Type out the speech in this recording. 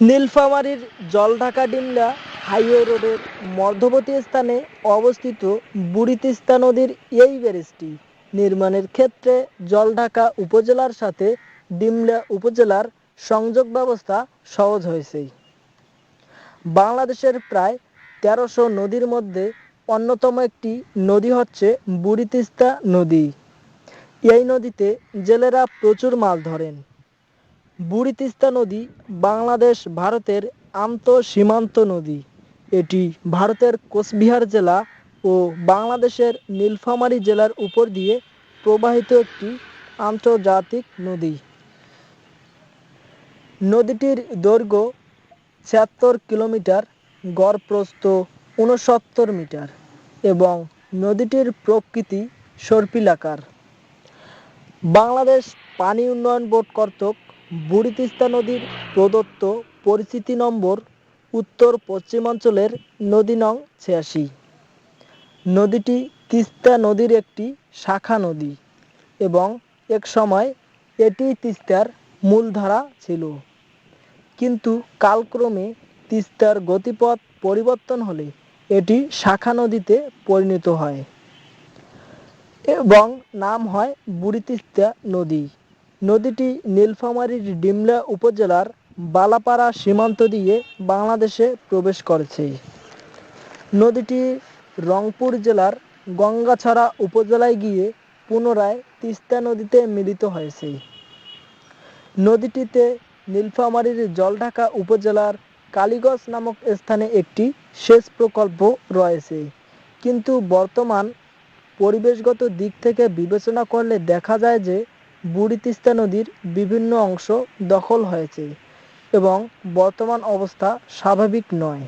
নীলফামারীর জলঢাকা ডিমলা হাইওয়ে রোডের মধ্যবর্তী স্থানে অবস্থিত বুড়ি তিস্তা নদীর এই ব্যারেজটি নির্মাণের ক্ষেত্রে জলঢাকা উপজেলার সাথে ডিমলা উপজেলার সংযোগ ব্যবস্থা সহজ হয়েছে। বাংলাদেশের প্রায় তেরোশো নদীর মধ্যে অন্যতম একটি নদী হচ্ছে বুড়ি তিস্তা নদী। এই নদীতে জেলেরা প্রচুর মাছ ধরেন। বুড়ি তিস্তা নদী বাংলাদেশ, ভারতের আন্তঃসীমান্ত নদী। এটি ভারতের কোচবিহার জেলা ও বাংলাদেশের নীলফামারী জেলার উপর দিয়ে প্রবাহিত একটি আন্তর্জাতিক নদী। নদীটির দৈর্ঘ্য ছিয়াত্তর কিলোমিটার গড় প্রস্থ উনসত্তর মিটার এবং নদীটির প্রকৃতি সর্পিলাকার। বাংলাদেশ পানি উন্নয়ন বোর্ড কর্তৃক বুড়ি তিস্তা নদীর প্রদত্ত পরিচিতি নম্বর উত্তর পশ্চিমাঞ্চলের নদী নং ছিয়াশি। নদীটি তিস্তা নদীর একটি শাখা নদী এবং এক সময় এটি তিস্তার মূলধারা ছিল। কিন্তু কালক্রমে তিস্তার গতিপথ পরিবর্তন হলে এটি শাখা নদীতে পরিণত হয় এবং নাম হয় বুড়ি তিস্তা নদী। নদীটি নীলফামারীর ডিমলা উপজেলার বালাপাড়া সীমান্ত দিয়ে বাংলাদেশে প্রবেশ করেছে। নদীটি রংপুর জেলার গঙ্গাছড়া উপজেলায় গিয়ে পুনরায় তিস্তা নদীতে মিলিত হয়েছে। নদীটিতে নীলফামারীর জলঢাকা উপজেলার কালীগঞ্জ নামক স্থানে একটি সেচ প্রকল্প রয়েছে। কিন্তু বর্তমান পরিবেশগত দিক থেকে বিবেচনা করলে দেখা যায় যে বুড়ি তিস্তা নদীর বিভিন্ন অংশ দখল হয়েছে এবং বর্তমান অবস্থা স্বাভাবিক নয়।